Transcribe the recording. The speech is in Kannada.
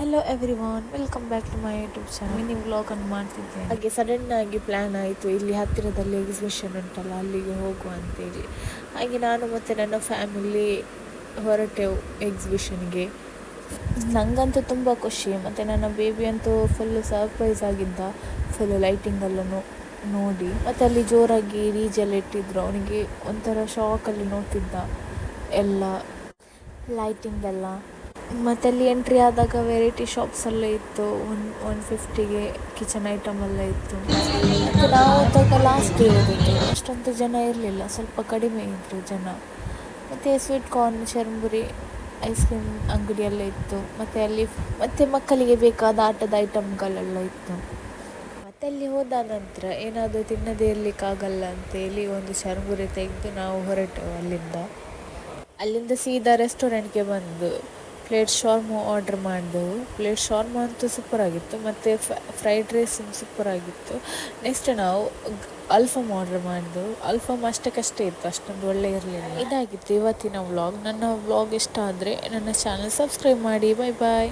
Hello everyone welcome back to my YouTube channel mini ವ್ಲಾಗನ್ನು ಮಾಡ್ತಿದ್ದೆ ಹಾಗೆ ಸಡನ್ ಆಗಿ ಪ್ಲ್ಯಾನ್ ಆಯಿತು. ಇಲ್ಲಿ ಹತ್ತಿರದಲ್ಲಿ ಎಕ್ಸಿಬಿಷನ್ ಉಂಟಲ್ಲ ಅಲ್ಲಿಗೆ ಹೋಗುವ ಅಂತೇಳಿ. ಹಾಗೆ ನಾನು ಮತ್ತು ನನ್ನ ಫ್ಯಾಮಿಲಿ ಹೊರಟೆವು ಎಕ್ಸಿಬಿಷನ್ಗೆ ನನಗಂತೂ ತುಂಬ ಖುಷಿ. ಮತ್ತು ನನ್ನ ಬೇಬಿ ಅಂತೂ ಫುಲ್ಲು ಸರ್ಪ್ರೈಸ್ ಆಗಿದ್ದ. ಫುಲ್ಲು ಲೈಟಿಂಗಲ್ಲೂ ನೋಡಿ. ಮತ್ತು ಅಲ್ಲಿ ಜೋರಾಗಿ ರೀಜೆಲ್ಲ ಇಟ್ಟಿದ್ರು. ಅವನಿಗೆ ಒಂಥರ ಶಾಕಲ್ಲಿ ನೋಡ್ತಿದ್ದ ಎಲ್ಲ. ಲೈಟಿಂಗ್ ಎಲ್ಲ. ಮತ್ತು ಅಲ್ಲಿ ಎಂಟ್ರಿ ಆದಾಗ ವೆರೈಟಿ ಶಾಪ್ಸ್ ಎಲ್ಲ ಇತ್ತು. ಒನ್ ಒನ್ ಫಿಫ್ಟಿಗೆ ಕಿಚನ್ ಐಟಮ್ ಎಲ್ಲ ಇತ್ತು. ಮತ್ತು ನಾವು ಹೋದಾಗ ಲಾಸ್ಟ್ ಇರೋದಿತ್ತು. ಅಷ್ಟೊಂದು ಜನ ಇರಲಿಲ್ಲ. ಸ್ವಲ್ಪ ಕಡಿಮೆ ಇದ್ದರು ಜನ. ಮತ್ತು ಸ್ವೀಟ್ ಕಾರ್ನ್ ಚರ್ಮುರಿ ಐಸ್ ಕ್ರೀಮ್ ಅಂಗಡಿ ಎಲ್ಲ ಇತ್ತು. ಮತ್ತು ಅಲ್ಲಿ, ಮತ್ತು ಮಕ್ಕಳಿಗೆ ಬೇಕಾದ ಆಟದ ಐಟಮ್ಗಳೆಲ್ಲ ಇತ್ತು. ಮತ್ತು ಅಲ್ಲಿ ಹೋದ ನಂತರ ಏನಾದರೂ ತಿನ್ನದೇ ಇರಲಿಕ್ಕಾಗಲ್ಲ ಅಂತೇಳಿ ಒಂದು ಚರ್ಮುರಿ ತೆಗೆದು ನಾವು ಹೊರಟು ಅಲ್ಲಿಂದ. ಅಲ್ಲಿಂದ ಸೀದಾ ರೆಸ್ಟೋರೆಂಟ್ಗೆ ಬಂದು ಪ್ಲೇಟ್ ಶಾರ್ಮ ಆರ್ಡ್ರ್ ಮಾಡಿದೆವು. ಪ್ಲೇಟ್ ಶಾರ್ಮ ಅಂತೂ ಸೂಪರಾಗಿತ್ತು. ಮತ್ತು ಫ್ರೈಡ್ ರೈಸ್ ಸೂಪರಾಗಿತ್ತು. ನೆಕ್ಸ್ಟ್ ನಾವು ಅಲ್ಫಮ್ ಆರ್ಡ್ರ್ ಮಾಡಿದೆವು. ಅಲ್ಫಮ್ ಅಷ್ಟಕ್ಕಷ್ಟೇ ಇತ್ತು. ಅಷ್ಟೊಂದು ಒಳ್ಳೆ ಇರಲಿಲ್ಲ. ಇದಾಗಿತ್ತು. ಇವತ್ತಿನ ವ್ಲಾಗ್ ನನ್ನ ವ್ಲಾಗ್ ಇಷ್ಟ ಆದರೆ ನನ್ನ ಚಾನಲ್ ಸಬ್ಸ್ಕ್ರೈಬ್ ಮಾಡಿ. ಬಾಯ್ ಬಾಯ್